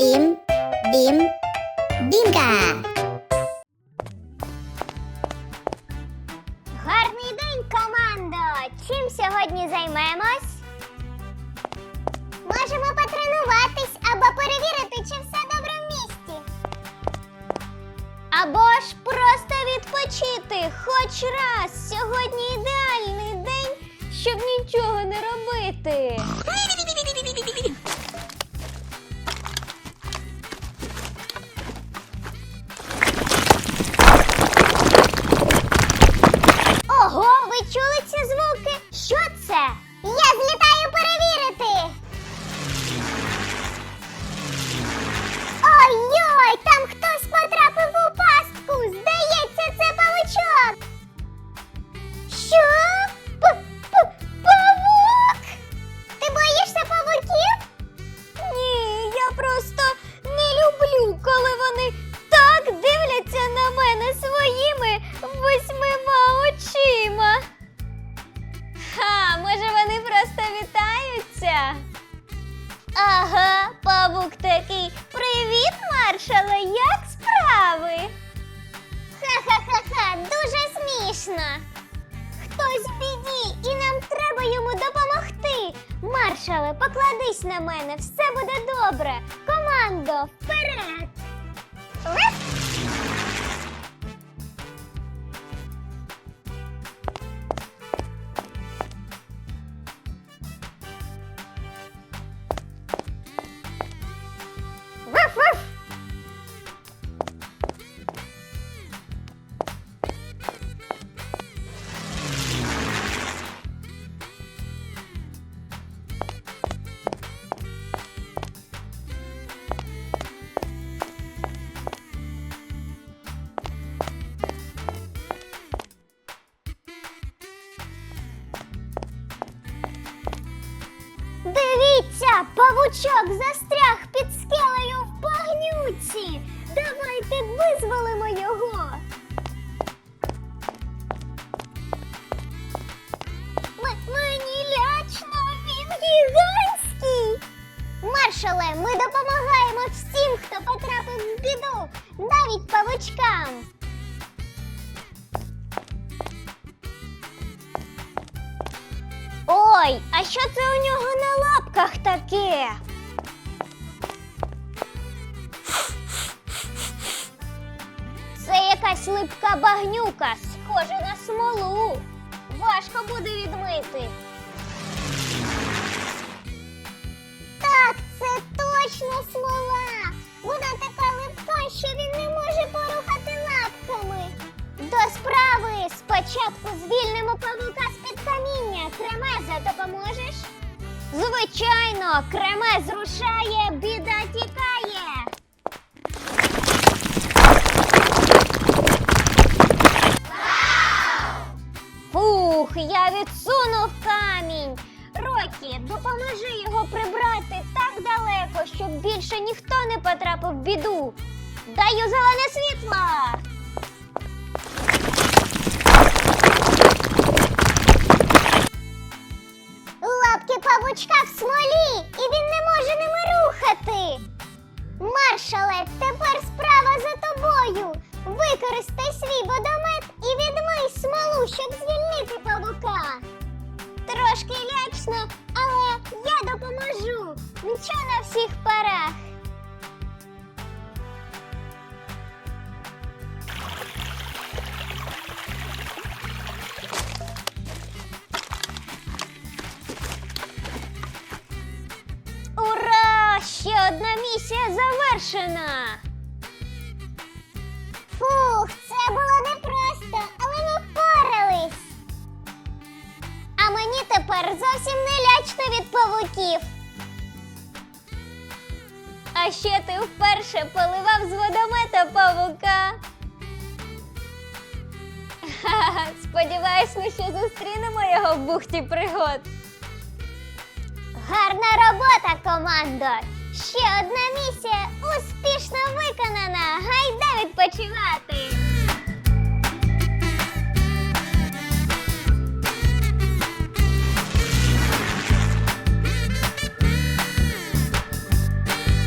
Бім, бім, бімка. Гарний день, командо! Чим сьогодні займемось? Можемо потренуватись або перевірити, чи все добре в місті. Або ж просто відпочити хоч раз. Сьогодні ідеальний день, щоб нічого не робити. Маршале, як справи? Ха-ха-ха-ха, дуже смішно. Хтось в біді, і нам треба йому допомогти. Маршале, покладись на мене, все буде добре. Командо, вперед! Дивіться, павучок застряг під скелею в багнюці. Давайте визволимо його. М- мені лячно, він гігантський. Маршале, ми допомагаємо всім, хто потрапив в біду, навіть павучкам. Ой, а що це у нього на лапках таке? Це якась липка багнюка, схожа на смолу. Важко буде відмити. Так, це точно смола. Вона така липка, що він не може порухати лапками. До справи! Спочатку звільнимо павука з-під каміння. Кремеза, допоможеш? Звичайно, кремез рушає, біда тікає. Фух, я відсунув камінь. Рокі, допоможи його прибрати так далеко, щоб більше ніхто не потрапив в біду. Даю зелене світло. Тобою. Використай свій водомет і відмий смолу, щоб звільнити павука. Трошки лячно, але я допоможу. Мчу на всіх парах. Ура! Ще одна місія завершена. Павуків. А ще ти вперше поливав з водомета павука. Ха-ха, Сподіваюсь, ми ще зустрінемо його в бухті пригод. Гарна робота, командо! Ще одна місія успішно виконана. Гайда відпочивати!